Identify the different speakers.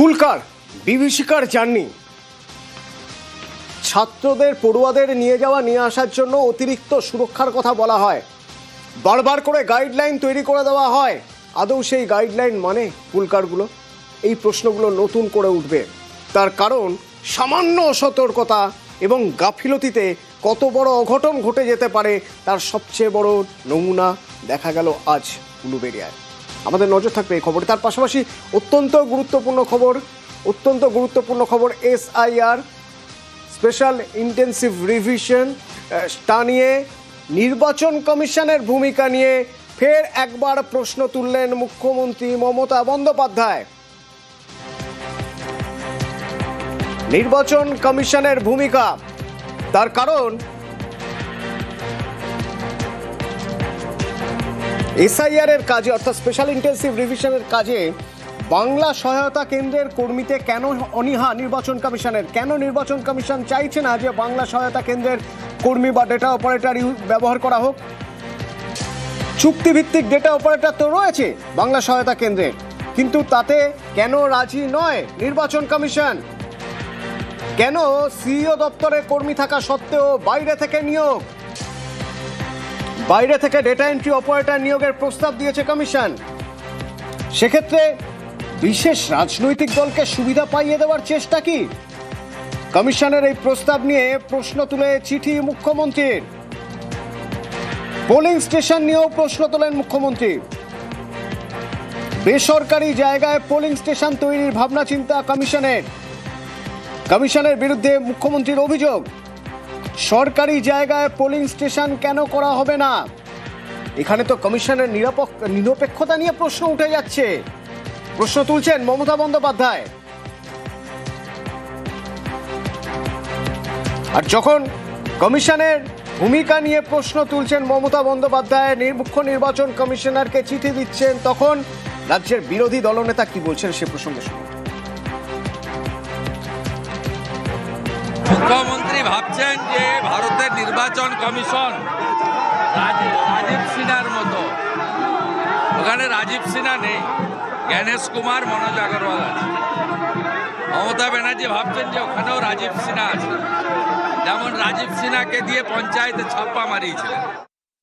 Speaker 1: ফুলকার, বিভীষিকার journey. ছাত্রদের, পড়ুয়াদের নিয়ে যাওয়া, নিয়ে আসার জন্য অতিরিক্ত সুরক্ষার কথা বলা হয়। বারবার করে গাইডলাইন তৈরি করে দেওয়া হয়। আদৌ সেই গাইডলাইন মানে ফুলকারগুলো? এই প্রশ্নগুলো নতুন করে উঠবে। তার কারণ, সামান্য অসতর্কতা এবং গাফিলতিতে কত বড় অঘটন ঘটে যেতে পারে, তার সবচেয়ে বড় নমুনা দেখা গেল আজ উলুবেড়িয়ায় আমাদের নজর থাকবে এই খবরে। তার পাশাপাশি অত্যন্ত গুরুত্বপূর্ণ খবর, অত্যন্ত গুরুত্বপূর্ণ খবর এসআইআর স্পেশাল ইন্টেন্সিভ রিভিশন তা নিয়ে নির্বাচন কমিশনের ভূমিকা নিয়ে ফের একবার প্রশ্ন তুললেন মুখ্যমন্ত্রী মমতা বন্দ্যোপাধ্যায়। নির্বাচন কমিশনের ভূমিকা, তার কারণ এসআইআর এর কাজে, অর্থাৎ স্পেশাল ইন্টেন্সিভ রিভিশনের কাজে বাংলা সহায়তা কেন্দ্রের কর্মীতে কেন অনীহা নির্বাচন কমিশনের? কেন নির্বাচন কমিশন চাইছে না যে বাংলা সহায়তা কেন্দ্রের কর্মী বা ডেটা অপারেটর ব্যবহার করা হোক? চুক্তিভিত্তিক ডেটা অপারেটর তো রয়েছে বাংলা সহায়তা কেন্দ্রে কিন্তু তাতে কেন রাজি নয় নির্বাচন কমিশন? কেন সিইও দপ্তরে কর্মী থাকা সত্ত্বেও বাইরে থেকে নিয়োগ? বাইরে থেকে ডেটা এন্ট্রি অপারেটর নিয়োগের প্রস্তাব দিয়েছে কমিশন। সেক্ষেত্রে বিশেষ রাজনৈতিক দলকে সুবিধা পাইয়ে দেওয়ার চেষ্টা কি? কমিশনের এই প্রস্তাব নিয়ে প্রশ্ন তুলে চিঠি মুখ্যমন্ত্রীর। পোলিং স্টেশন নিয়েও প্রশ্ন তোলেন মুখ্যমন্ত্রী। বেসরকারি জায়গায় পোলিং স্টেশন তৈরির ভাবনা চিন্তা কমিশনের। কমিশনের বিরুদ্ধে মুখ্যমন্ত্রীর অভিযোগ। সরকারি জায়গায় পোলিং স্টেশন কেন করা হবে না? এখানে তো কমিশনের নিরাপক, নিরপেক্ষতা নিয়ে প্রশ্ন উঠে যাচ্ছে। প্রশ্ন তুলছেন মমতা বন্দ্যোপাধ্যায়। আর যখন কমিশনের ভূমিকা নিয়ে প্রশ্ন তুলছেন মমতা বন্দ্যোপাধ্যায় মুখ্য নির্বাচন কমিশনারকে চিঠি দিচ্ছেন, তখন রাজ্যের বিরোধী দলনেতা কি বলছেন সে প্রসঙ্গে শুনুন।
Speaker 2: মুখ্যমন্ত্রী ভাবছেন যে ভারতের নির্বাচন কমিশন রাজীব সিনহার মতো। ওখানে রাজীব সিনহা নেই, জ্ঞানেশ কুমার, মনোজ আগরওয়াল আছে। মমতা ব্যানার্জি ভাবছেন যে ওখানেও রাজীব সিনহা আছে। যেমন রাজীব সিনহাকে দিয়ে পঞ্চায়েতে ছাপ্পা মারিয়েছিলেন।